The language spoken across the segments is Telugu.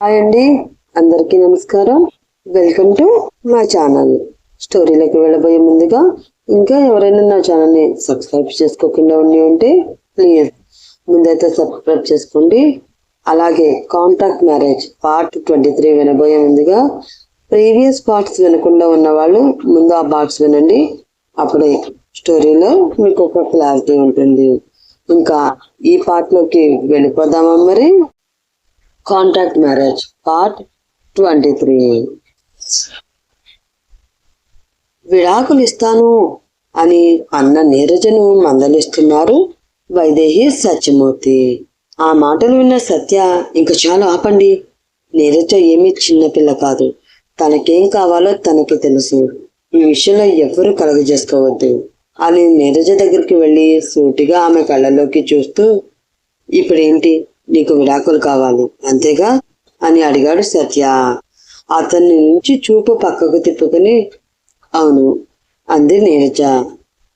హాయ్ అండి. అందరికీ నమస్కారం. వెల్కమ్ టు మా ఛానల్ స్టోరీలోకి వెళ్ళబోయే ముందుగా ఇంకా ఎవరైనా నా ఛానల్ని సబ్స్క్రైబ్ చేసుకోకుండా ఉండి ఉంటే ప్లీజ్ ముందైతే సబ్స్క్రైబ్ చేసుకోండి. అలాగే contract marriage part twenty three వినబోయే ముందుగా ప్రీవియస్ పార్ట్స్ వినకుండా ఉన్నవాళ్ళు ముందు ఆ పార్ట్స్ వినండి. అప్పుడే స్టోరీలో మీకు ఒక క్లారిటీ ఉంటుంది. ఇంకా ఈ పార్ట్లోకి వెళ్ళిపోదామా మరి? Contract marriage part twenty three విడాకులు ఇస్తాను అని అన్న నీరజను మందలిస్తున్నారు వైదేహి సత్యమూర్తి. ఆ మాటలు విన్న సత్య ఇంక చాలా ఆపండి. నీరజ ఏమీ చిన్నపిల్ల కాదు. తనకేం కావాలో తనకి తెలుసు. ఈ విషయంలో ఎవ్వరూ కలుగజేసుకోవద్దు అని నీరజ దగ్గరికి వెళ్ళి సూటిగా ఆమె కళ్ళలోకి చూస్తూ ఇప్పుడేంటి? నీకు విడాకులు కావాలి. అంతేగా? అని అడిగాడు సత్య. అతన్ని నుంచి చూపు పక్కకు తిప్పుకుని అవును అంది నీరజ.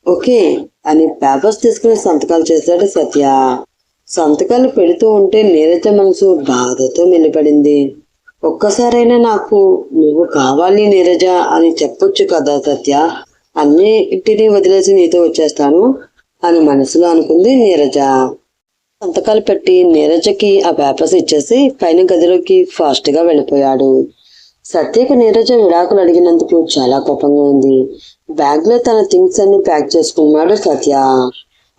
ఓకే అని పేపర్స్ తీసుకుని సంతకాలు చేశాడు సత్య. సంతకాలు పెడుతూ ఉంటే నీరజ మనసు బాధతో మెలిపడింది ఒక్కసారైనా నాకు నువ్వు కావాలి నీరజ అని చెప్పొచ్చు కదా సత్య. అన్ని ఇంటిని వదిలేసి నీతో వచ్చేస్తాను అని మనసులో అనుకుంది నీరజ. సంతకాలు పెట్టి నీరజకి ఆ పేపర్స్ ఇచ్చేసి పైన గదిలోకి ఫాస్ట్గా వెళ్ళిపోయాడు. సత్యకు నీరజ విడాకులు అడిగినందుకు చాలా కోపంగా ఉంది. బ్యాగ్లో తన థింగ్స్ అన్ని ప్యాక్ చేసుకున్నాడు సత్య.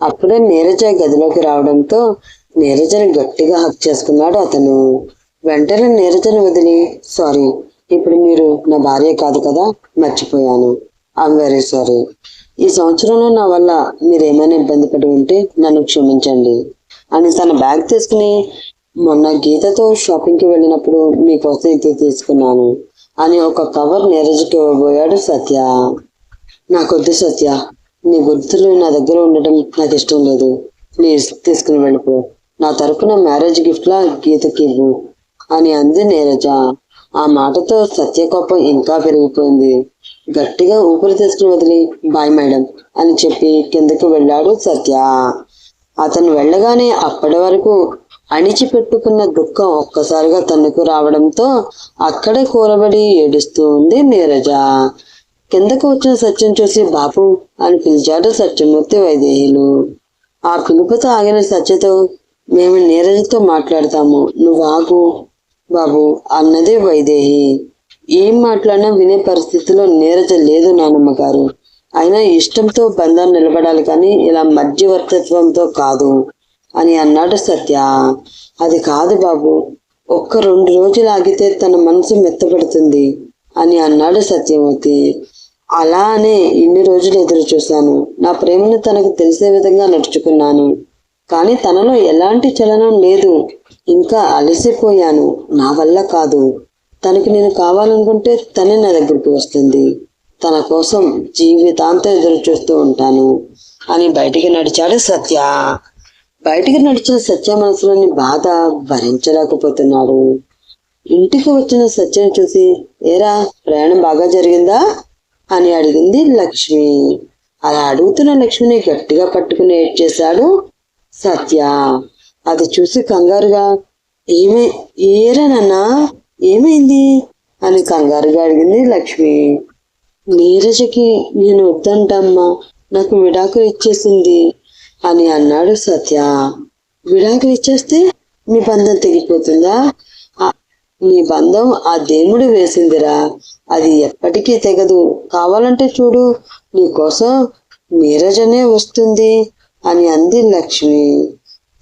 అప్పుడే నీరజ గదిలోకి రావడంతో నీరజని గట్టిగా హక్ చేసుకున్నాడు అతను. వెంటనే నీరజను వదిలి సారీ ఇప్పుడు మీరు నా భార్య కాదు కదా మర్చిపోయాను. ఐఎమ్ వెరీ సారీ ఈ సంవత్సరంలో నా వల్ల మీరు ఏమైనా ఇబ్బంది పడి ఉంటే నన్ను క్షమించండి. అని తన బ్యాగ్ తీసుకుని మొన్న గీతతో షాపింగ్కి వెళ్ళినప్పుడు మీకోసం ఇది తీసుకున్నాను అని ఒక కవర్ నీరజకి ఇవ్వబోయాడు సత్య. నాకొద్దు సత్య. నీ గుర్తులు నా దగ్గర ఉండటం నాకు ఇష్టం లేదు. ప్లీజ్ తీసుకుని వెళ్ళిపో. నా తరపున మ్యారేజ్ గిఫ్ట్లా గీతకి ఇవ్వు అని అంది నీరజ. ఆ మాటతో సత్య కోపం ఇంకా పెరిగిపోయింది. గట్టిగా ఊపిరి తీసుకుని వదిలి బాయ్ మేడం అని చెప్పి కిందకి వెళ్ళాడు సత్య. అతను వెళ్ళగానే అప్పటి వరకు అణిచిపెట్టుకున్న దుఃఖం ఒక్కసారిగా తన్నుకు రావడంతో అక్కడే కూరబడి ఏడుస్తూ ఉంది నీరజ. కిందకు వచ్చిన సత్యం చూసి బాపు అని పిలిచాడు సత్యమూర్తి వైదేహులు. ఆ పిలుపుతో ఆగిన సత్యతో మేము నీరజతో మాట్లాడతాము. నువ్వు ఆగు బాబు అన్నది వైదేహి. ఏం మాట్లాడినా వినే పరిస్థితిలో నీరజ లేదు నానమ్మ గారు అయినా ఇష్టంతో బంధం నిలబడాలి కానీ ఇలా మధ్యవర్తిత్వంతో కాదు అని అన్నాడు సత్య. అది కాదు బాబు ఒక్క రెండు రోజులు ఆగితే తన మనసు మెత్తపడుతుంది అని అన్నాడు సత్యమూర్తి. అలానే ఇన్ని రోజులు ఎదురు చూశాను. నా ప్రేమను తనకు తెలిసే విధంగా నడుచుకున్నాను. కానీ తనలో ఎలాంటి చలనం లేదు. ఇంకా అలసిపోయాను. నా వల్ల కాదు. తనకి నేను కావాలనుకుంటే తనే నా దగ్గరికి వస్తుంది. తన కోసం జీవితాంతం ఎదురు చూస్తూ ఉంటాను అని బయటికి నడిచాడు సత్య. బయటికి నడిచిన సత్య మనసులోని బాధ భరించలేకపోతున్నాడు. ఇంటికి వచ్చిన సత్యను చూసి ఏరా ప్రయాణం బాగా జరిగిందా? అని అడిగింది లక్ష్మి. అలా అడుగుతున్న లక్ష్మిని గట్టిగా పట్టుకుని ఏడ్చేశాడు సత్య. అది చూసి కంగారుగా ఏమే ఏరా నాన్న ఏమైంది? అని కంగారుగా అడిగింది లక్ష్మి. నీరజకి నేను వద్దంటమ్మా నాకు విడాకులు ఇచ్చేసింది అని అన్నాడు సత్య. విడాకులు ఇచ్చేస్తే మీ బంధం తెగిపోతుందా? మీ నీ బంధం ఆ దేవుడు వేసిందిరా. అది ఎప్పటికీ తెగదు. కావాలంటే చూడు నీకోసం నీరజనే వస్తుంది అని అంది లక్ష్మి.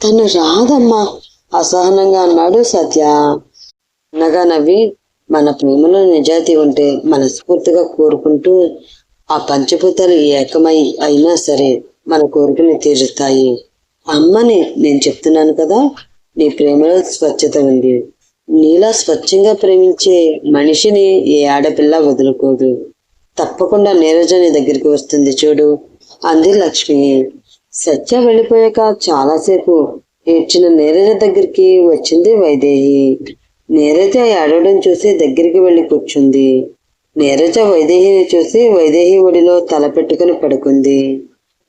తను రాదమ్మా అసహనంగా అన్నాడు సత్య. నగనవి మన ప్రేమలో నిజాయితీ ఉంటే మనస్ఫూర్తిగా కోరుకుంటూ ఆ పంచభూతాలు ఏకమై అయినా సరే మన కోరికని తీరుస్తాయి అమ్మని నేను చెప్తున్నాను కదా నీ ప్రేమలో స్వచ్ఛత ఉంది. నీలా స్వచ్ఛంగా ప్రేమించే మనిషిని ఏ ఆడపిల్ల వదులుకోదు. తప్పకుండా నీరజ నీ దగ్గరికి వస్తుంది చూడు. అంది లక్ష్మి. సత్య వెళ్ళిపోయాక చాలాసేపు ఏడ్చిన నీరజ దగ్గరికి వచ్చింది వైదేహి. నీరజ ఏడవడం చూసి దగ్గరికి వెళ్ళి కూర్చుంది. నీరజ వైదేహిని చూసి వైదేహి ఒడిలో తల పెట్టుకుని పడుకుంది.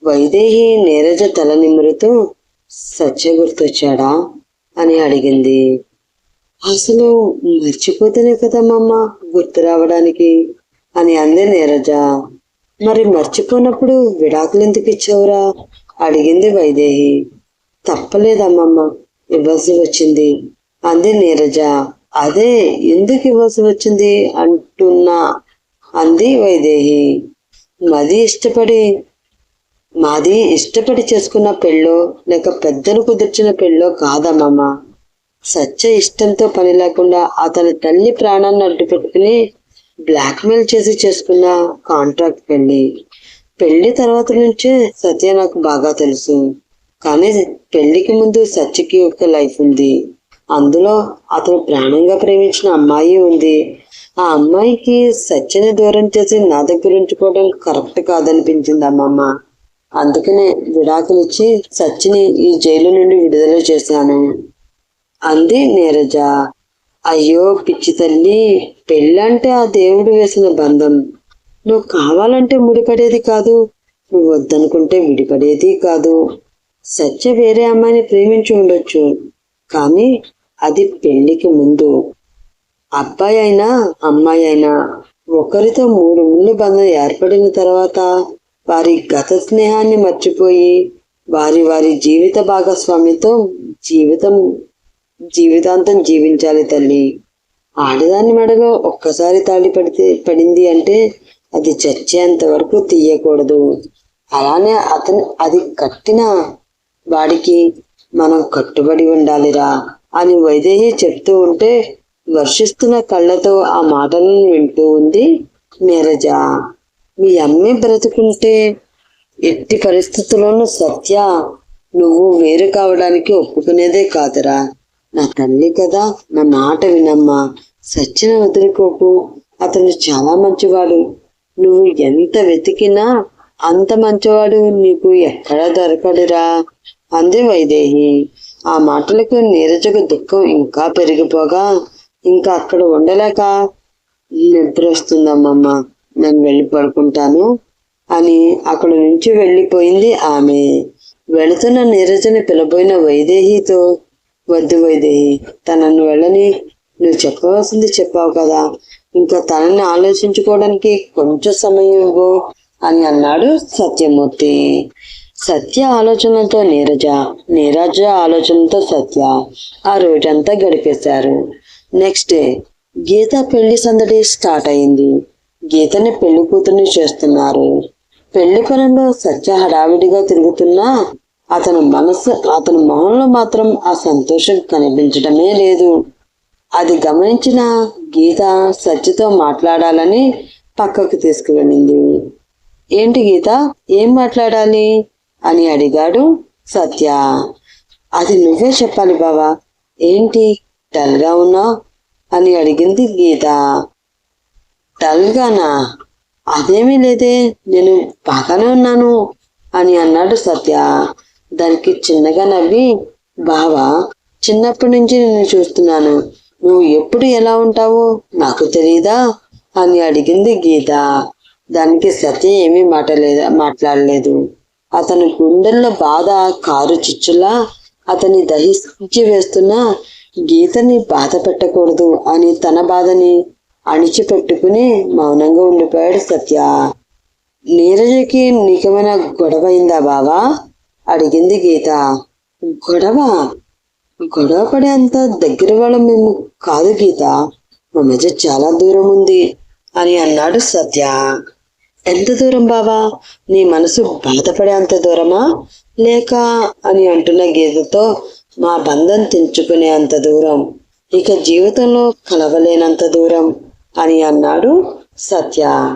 వైదేహి నీరజ తల నిమురుతూ సత్య గుర్తొచ్చాడా? అని అడిగింది. అసలు మర్చిపోతేనే కదమ్మమ్మ గుర్తు రావడానికి? అని అంది నీరజ. మరి మర్చిపోనప్పుడు విడాకులు ఎందుకు ఇచ్చావురా? అడిగింది వైదేహి. తప్పలేదమ్మమ్మ ఇవ్వాల్సి వచ్చింది. అంది నీరజ. అదే ఎందుకు ఇవ్వాల్సి వచ్చింది అంటున్నా అంది వైదేహి. మది ఇష్టపడి మాది ఇష్టపడి చేసుకున్న పెళ్ళో లేక పెద్దలు కుదిర్చిన పెళ్ళో కాదమ్మమ్మ సత్య ఇష్టంతో పని లేకుండా అతని తల్లి ప్రాణాన్ని అడ్డు పెట్టుకుని బ్లాక్మెయిల్ చేసి చేసుకున్న కాంట్రాక్ట్ పెళ్ళి. పెళ్ళి తర్వాత నుంచే సత్య నాకు బాగా తెలుసు. కానీ పెళ్ళికి ముందు సత్యకి ఒక లైఫ్ ఉంది. అందులో అతను ప్రాణంగా ప్రేమించిన అమ్మాయి ఉంది. ఆ అమ్మాయికి సత్యని దూరం చేసి నా దగ్గర ఉంచుకోవడం కరెక్ట్ కాదనిపించింది అమ్మమ్మ. అందుకనే విడాకులిచ్చి సత్యని సచ్చిని ఈ జైలు నుండి విడుదల చేశాను. అంది నీరజ. అయ్యో పిచ్చి తల్లి పెళ్ళంటే ఆ దేవుడు వేసిన బంధం. నువ్వు కావాలంటే ముడిపడేది కాదు నువ్వు వద్దనుకుంటే విడిపడేది కాదు. సత్య వేరే అమ్మాయిని ప్రేమించి ఉండొచ్చు. కానీ అది పెళ్ళికి ముందు. అబ్బాయి అయినా అమ్మాయి అయినా ఒకరితో మూడు ముళ్ళు బంధం ఏర్పడిన తర్వాత వారి గత స్నేహాన్ని మర్చిపోయి వారి వారి జీవిత భాగస్వామితో జీవితం జీవితాంతం జీవించాలి తల్లి. ఆడదాని మెడలో ఒక్కసారి తాళి పడితే పడింది అంటే అది చచ్చేంత వరకు తీయకూడదు. అలానే అతను అది కట్టిన వాడికి మనం కట్టుబడి ఉండాలిరా. అని వైదేహి చెప్తూ ఉంటే వర్షిస్తున్న కళ్ళతో ఆ మాటలను వింటూ ఉంది నీరజ. మీ అమ్మే బ్రతుకుంటే ఎట్టి పరిస్థితుల్లోనూ సత్య నువ్వు వేరు కావడానికి ఒప్పుకునేదే కాదురా. నా తల్లి కదా నా మాట వినమ్మా. సత్యను వదిలిపోకు. అతను చాలా మంచివాడు. నువ్వు ఎంత వెతికినా అంత మంచివాడు నీకు ఎక్కడా దొరకడురా. అంది వైదేహి. ఆ మాటలకు నీరజకు దుఃఖం ఇంకా పెరిగిపోగా ఇంకా అక్కడ ఉండలేక నిద్ర వస్తుందమ్మమ్మ నేను వెళ్ళి పడుకుంటాను అని అక్కడ నుంచి వెళ్ళిపోయింది ఆమె. వెళుతున్న నీరజని పిలబోయిన వైదేహితో వద్దు వైదేహి తనను వెళ్ళని నువ్వు చెప్పవలసింది చెప్పావు కదా. ఇంకా తనని ఆలోచించుకోవడానికి కొంచెం సమయం ఇవ్వు అని అన్నాడు సత్యమూర్తి. సత్య ఆలోచనలతో నీరజ నీరజ ఆలోచనలతో సత్య ఆ రోజంతా గడిపేశారు. నెక్స్ట్ డే గీత పెళ్ళి సందడి స్టార్ట్ అయింది. గీతని పెళ్ళి కూతుర్ని చేస్తున్నారు. పెళ్ళి పనుల్లో సత్య హడావిడిగా తిరుగుతున్నా అతని మనసు అతని మొహంలో మాత్రం ఆ సంతోషం కనిపించడమే లేదు. అది గమనించిన గీత సత్యతో మాట్లాడాలని పక్కకు తీసుకువెళ్ళింది. ఏంటి గీత? ఏం మాట్లాడాలి? అని అడిగాడు సత్య. అది నువ్వే చెప్పాలి బావా. ఏంటి డల్గా ఉన్నా అని అడిగింది గీత. డల్గానా? అదేమీ లేదే నేను బాగానే ఉన్నాను అని అన్నాడు సత్య. దానికి చిన్నగా నవ్వి బావా చిన్నప్పటి నుంచి నేను చూస్తున్నాను. నువ్వు ఎప్పుడు ఎలా ఉంటావు నాకు తెలీదా? అని అడిగింది గీత. దానికి సత్య ఏమీ మాటలేదు మాట్లాడలేదు. అతని గుండెల్లో బాధ కారు చిచ్చులా అతన్ని దహించి వేస్తున్న గీతని బాధ పెట్టకూడదు అని తన బాధని అణిచిపెట్టుకుని మౌనంగా ఉండిపోయాడు సత్య. నీరజకి నీకేమైనా గొడవ అయిందా బావా? అడిగింది గీత. గొడవ? గొడవ పడే అంత దగ్గర వాళ్ళం మేము కాదు గీత. మా మధ్య చాలా దూరం ఉంది అని అన్నాడు సత్య. ఎంత దూరం బావా? నీ మనసు బాధపడే అంత దూరమా? లేక అని అంటున్న గీతతో మా బంధం తెంచుకునే అంత దూరం. ఇక జీవితంలో కలవలేనంత దూరం అని అన్నాడు సత్య.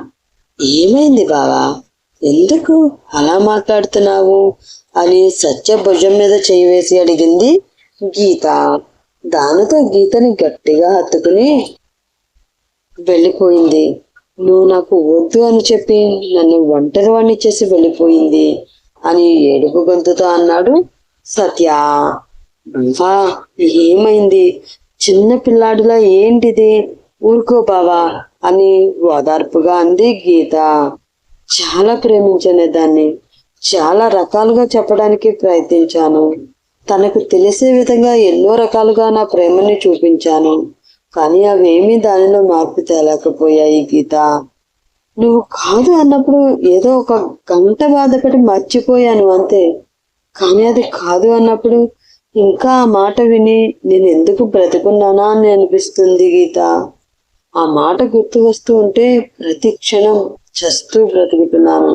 ఏమైంది బావా? ఎందుకు అలా మాట్లాడుతున్నావు? అని సత్య భుజం మీద చేయి వేసి అడిగింది గీత. దానితో గీతని గట్టిగా హత్తుకుని వెళ్ళిపోయింది. నువ్వు నాకు వద్దు అని చెప్పి నన్ను ఒంటరి వాణ్ణి చేసి వెళ్ళిపోయింది అని ఏడుపు గొంతుతో అన్నాడు సత్య. బావా ఏమైంది? చిన్న పిల్లాడిలా ఏంటిది? ఊరుకో బావా అని ఓదార్పుగా అంది గీత. చాలా ప్రేమించాను దాన్ని. చాలా రకాలుగా చెప్పడానికి ప్రయత్నించాను. తనకు తెలిసే విధంగా ఎన్నో రకాలుగా నా ప్రేమని చూపించాను. కానీ అవేమీ దానిలో మార్పు తేలేకపోయాయి గీత. నువ్వు కాదు అన్నప్పుడు ఏదో ఒక గంట బాధపడి మర్చిపోయాను అంతే. కానీ అది కాదు అన్నప్పుడు ఇంకా ఆ మాట విని నేను ఎందుకు బ్రతుకున్నానా అని అనిపిస్తుంది గీత. ఆ మాట గుర్తు వస్తూ ఉంటే ప్రతి క్షణం చస్తూ బ్రతుకుతున్నాను.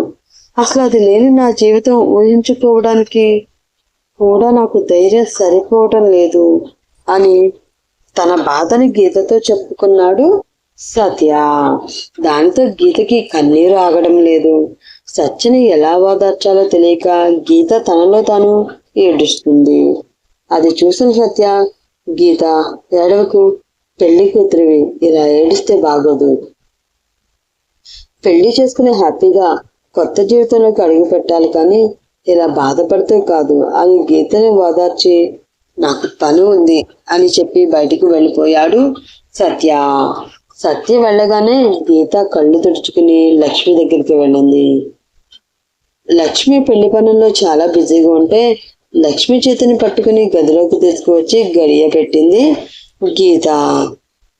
అసలు అది లేని నా జీవితం ఊహించుకోవడానికి కూడా నాకు ధైర్యం సరిపోవటం లేదు అని తన బాధని గీతతో చెప్పుకున్నాడు సత్య. దానితో గీతకి కన్నీరు ఆగడం లేదు. సత్యని ఎలా ఓదార్చాలో తెలియక గీత తనలో తాను ఏడుస్తుంది. అది చూసిన సత్య గీత ఏడవకు. పెళ్ళి కూతురివి. ఇలా ఏడిస్తే బాగోదు. పెళ్ళి చేసుకుని హ్యాపీగా కొత్త జీవితంలోకి అడుగు పెట్టాలి కానీ ఇలా బాధపడితే కాదు అని గీతని ఓదార్చి నాకు పని ఉంది అని చెప్పి బయటికి వెళ్ళిపోయాడు సత్య. సత్య వెళ్ళగానే గీత కళ్ళు తుడుచుకుని లక్ష్మి దగ్గరికి వెళ్ళింది. లక్ష్మి పెళ్ళి పనుల్లో చాలా బిజీగా ఉంటే లక్ష్మి చేతిని పట్టుకుని గదిలోకి తీసుకువచ్చి గడియ పెట్టింది గీత.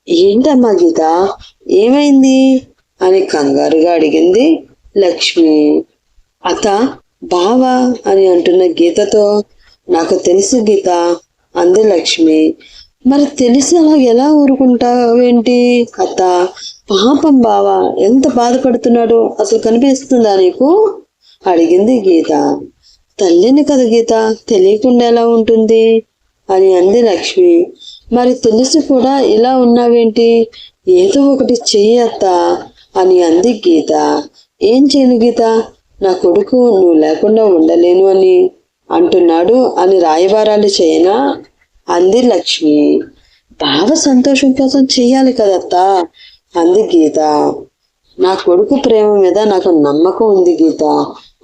ఏంటమ్మా గీత? ఏమైంది? అని కంగారుగా అడిగింది లక్ష్మి. అత బావా అని అంటున్న గీతతో నాకు తెలుసు గీత అంది లక్ష్మి. మరి తెలిసి అలా ఎలా ఊరుకుంటావేంటి? అత్త పాపం బావా ఎంత బాధపడుతున్నాడో అసలు కనిపిస్తుందా నీకు? అడిగింది గీత. తల్లిని కదా గీత తెలియకుండా ఎలా ఉంటుంది? అని అంది లక్ష్మి. మరి తెలిసి కూడా ఇలా ఉన్నావేంటి? ఏదో ఒకటి చెయ్యి అత్త అని అంది గీత. ఏం చేయను గీత? నా కొడుకు నువ్వు లేకుండా ఉండలేను అని. అంటున్నాడు అని రాయబారాలు చేయనా? అంది లక్ష్మి. బావ సంతోషం కోసం చెయ్యాలి కదత్తా? అంది గీత. నా కొడుకు ప్రేమ మీద నాకు నమ్మకం ఉంది గీత.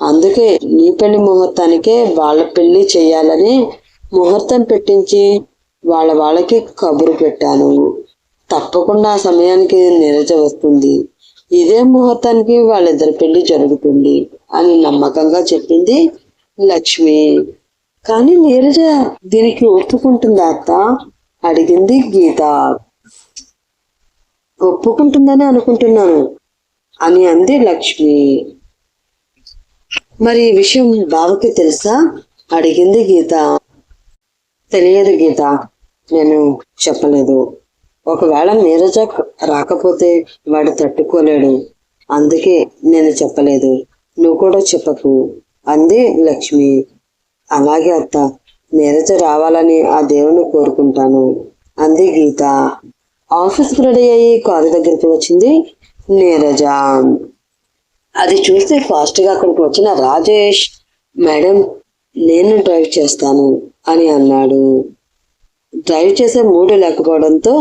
అందుకే నీ పెళ్ళి ముహూర్తానికే వాళ్ళ పెళ్ళి చేయాలని ముహూర్తం పెట్టించి వాళ్ళ వాళ్ళకి కబురు పెట్టాను. తప్పకుండా ఆ సమయానికి నిరచ వస్తుంది. ఇదే ముహూర్తానికి వాళ్ళిద్దరి పెళ్ళి జరుగుతుంది అని నమ్మకంగా చెప్పింది లక్ష్మి. కానీ నీరజ దీనికి ఒప్పుకుంటుందా అత్త? అడిగింది గీత. ఒప్పుకుంటుందని అనుకుంటున్నాను అని అంది లక్ష్మి. మరి ఈ విషయం బావకి తెలుసా? అడిగింది గీత. తెలియదు గీత. నేను చెప్పలేదు. ఒకవేళ నీరజ రాకపోతే వాడు తట్టుకోలేడు. అందుకే నేను చెప్పలేదు. నువ్వు కూడా చెప్పకు. అంది లక్ష్మి. అలాగే అత్త నీరజ రావాలని ఆ దేవుని కోరుకుంటాను అంది గీత. ఆఫీస్కి రెడీ అయ్యి కారు దగ్గరికి వచ్చింది నీరజ. అది చూస్తే ఫాస్ట్గా అక్కడికి వచ్చిన రాజేష్ మేడం నేను డ్రైవ్ చేస్తాను అని అన్నాడు. డ్రైవ్ చేసే మూడు లేకపోవడంతో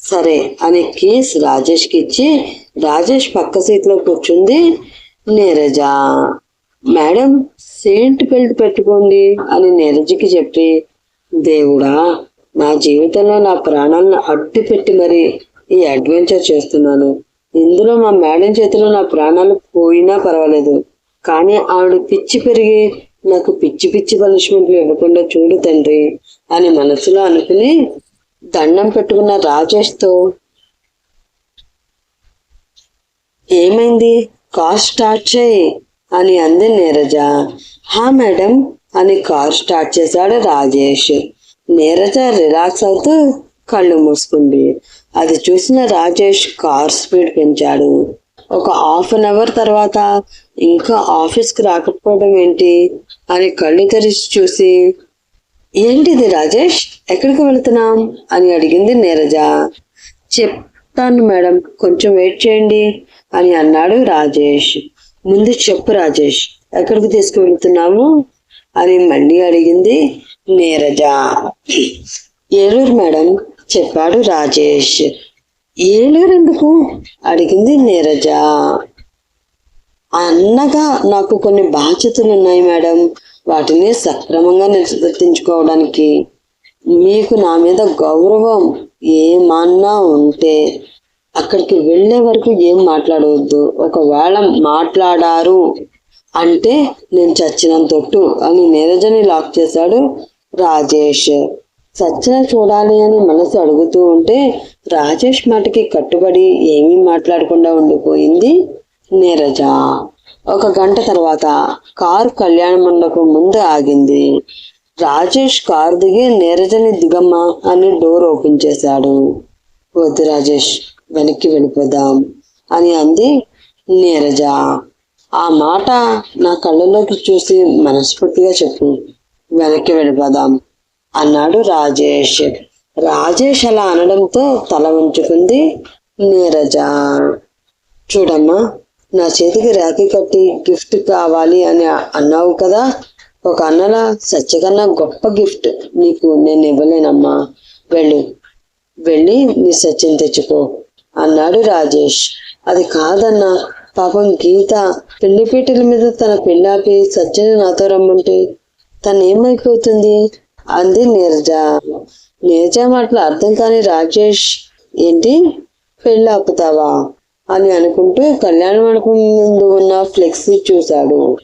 సరే అని కీస్ రాజేష్కి ఇచ్చి రాజేష్ పక్క సీట్లో కూర్చుంది నీరజ. మేడం సెయింట్ బెల్ట్ పెట్టుకోండి అని నీరజకి చెప్పి దేవుడా నా జీవితంలో నా ప్రాణాలను అడ్డు పెట్టి మరి ఈ అడ్వెంచర్ చేస్తున్నాను. ఇందులో మా మేడం చేతిలో నా ప్రాణాలు పోయినా పర్వాలేదు. కానీ ఆవిడ పిచ్చి పెరిగి నాకు పిచ్చి పిచ్చి పనిష్మెంట్లు ఇవ్వకుండా చూడు తండ్రి అని మనసులో అనుకుని దండం పెట్టుకున్న రాజేష్తో ఏమైంది? కార్ స్టార్ట్ చేయి. అని అంది నీరజ. హా మేడం అని కార్ స్టార్ట్ చేశాడు రాజేష్. నీరజ రిలాక్స్ అవుతూ కళ్ళు మూసుకుంది. అది చూసిన రాజేష్ కార్ స్పీడ్ పెంచాడు. ఒక హాఫ్ అన్ అవర్ తర్వాత ఇంకా ఆఫీస్కి రాకపోవడం ఏంటి? అని కళ్ళు తెరిచి చూసి ఏంటిది రాజేష్? ఎక్కడికి వెళుతున్నాం? అని అడిగింది నీరజ. చెప్తాను మేడం కొంచెం వెయిట్ చేయండి అని అన్నాడు రాజేష్. ముందు చెప్పు రాజేష్ ఎక్కడికి తీసుకువెళ్తున్నాము అని మళ్ళీ అడిగింది నీరజ. ఏలూరు మేడం చెప్పాడు రాజేష్. ఏలూరు ఎందుకు? అడిగింది నీరజ. అన్నగా నాకు కొన్ని బాధ్యతలు ఉన్నాయి మేడం. వాటిని సక్రమంగా నిర్వర్తించుకోవడానికి. మీకు నా మీద గౌరవం ఏమన్నా ఉంటే అక్కడికి వెళ్ళే వరకు ఏం మాట్లాడవద్దు. ఒకవేళ మాట్లాడారు అంటే నేను చచ్చినంతొట్టు అని నీరజని లాక్ చేశాడు రాజేష్. సత్యన చూడాలి అని మనసు అడుగుతూ ఉంటే రాజేష్ మాటకి కట్టుబడి ఏమీ మాట్లాడకుండా ఉండిపోయింది నీరజ. ఒక గంట తర్వాత కారు కళ్యాణ మండపం ముందు ఆగింది. రాజేష్ కారు దిగి నీరజని దిగమ్మా అని డోర్ ఓపెన్ చేశాడు. వద్దు రాజేష్ వెనక్కి వెళ్ళిపోదాం అని అంది నీరజ. ఆ మాట నా కళ్ళలోకి చూసి మనస్ఫూర్తిగా చెప్పు వెనక్కి వెళ్ళిపోదాం అన్నాడు రాజేష్. రాజేష్ అలా అనడంతో తల ఉంచుకుంది నీరజ. చూడమ్మా నా చేతికి రాఖీ కట్టి గిఫ్ట్ కావాలి అని అన్నావు కదా ఒక అన్నలా సత్యకన్నా గొప్ప గిఫ్ట్ నీకు నేను ఇవ్వలేనమ్మా వెళ్ళు వెళ్ళి నీ సత్యం తెచ్చుకో. అన్నాడు రాజేష్. అది కాదన్నా. పాపం గీత పెళ్ళి పీటల మీద తన పిండాపి సత్యని నాతో రమ్మంటే తనేమైపోతుంది? అంది నీరజ. నీరజ మాటలు అర్థం కాని రాజేష్ ఏంటి? పెళ్ళి ఆపుతావా? అని అనుకుంటూ కళ్యాణ మండపం ముందు ఉన్న ఫ్లెక్సీ చూశాడు.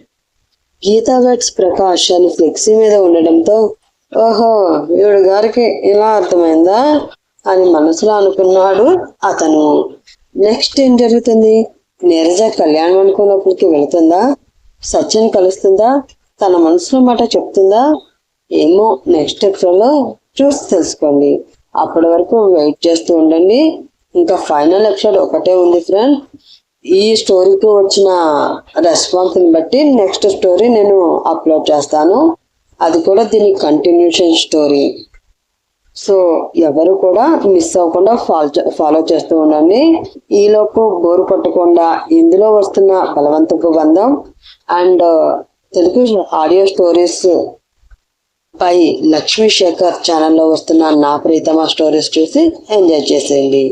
గీతా వెట్స్ ప్రకాష్ అని ఫ్లెక్సీ మీద ఉండడంతో ఓహో ఈవిడ గారికి ఇలా అర్థమైందా? అని మనసులో అనుకున్నాడు అతను. నెక్స్ట్ ఏం జరుగుతుంది? నీరజ కళ్యాణ మండపంలోకి వెళుతుందా? సత్యన్ కలుస్తుందా? తన మనసులో మాట చెప్తుందా? ఏమో నెక్స్ట్ ఎపిసోడ్లో చూసి తెలుసుకోండి. అప్పటి వరకు వెయిట్ చేస్తూ ఉండండి. ఇంకా ఫైనల్ ఎపిసోడ్ ఒకటే ఉంది ఫ్రెండ్ ఈ స్టోరీకి వచ్చిన రెస్పాన్స్ని బట్టి నెక్స్ట్ స్టోరీ నేను అప్లోడ్ చేస్తాను. అది కూడా దీని కంటిన్యూషన్ స్టోరీ సో ఎవరు కూడా మిస్ అవ్వకుండా ఫాలో ఫాలో చేస్తూ ఉండండి. ఈలోపు బోరు కొట్టకుండా ఇందులో వస్తున్న బలవంతపు బంధం and uh, Telugu audio stories పై లక్ష్మీ శేఖర్ ఛానల్లో వస్తున్న నా ప్రీతమ స్టోరీస్ చూసి ఎంజాయ్ చేసేయండి.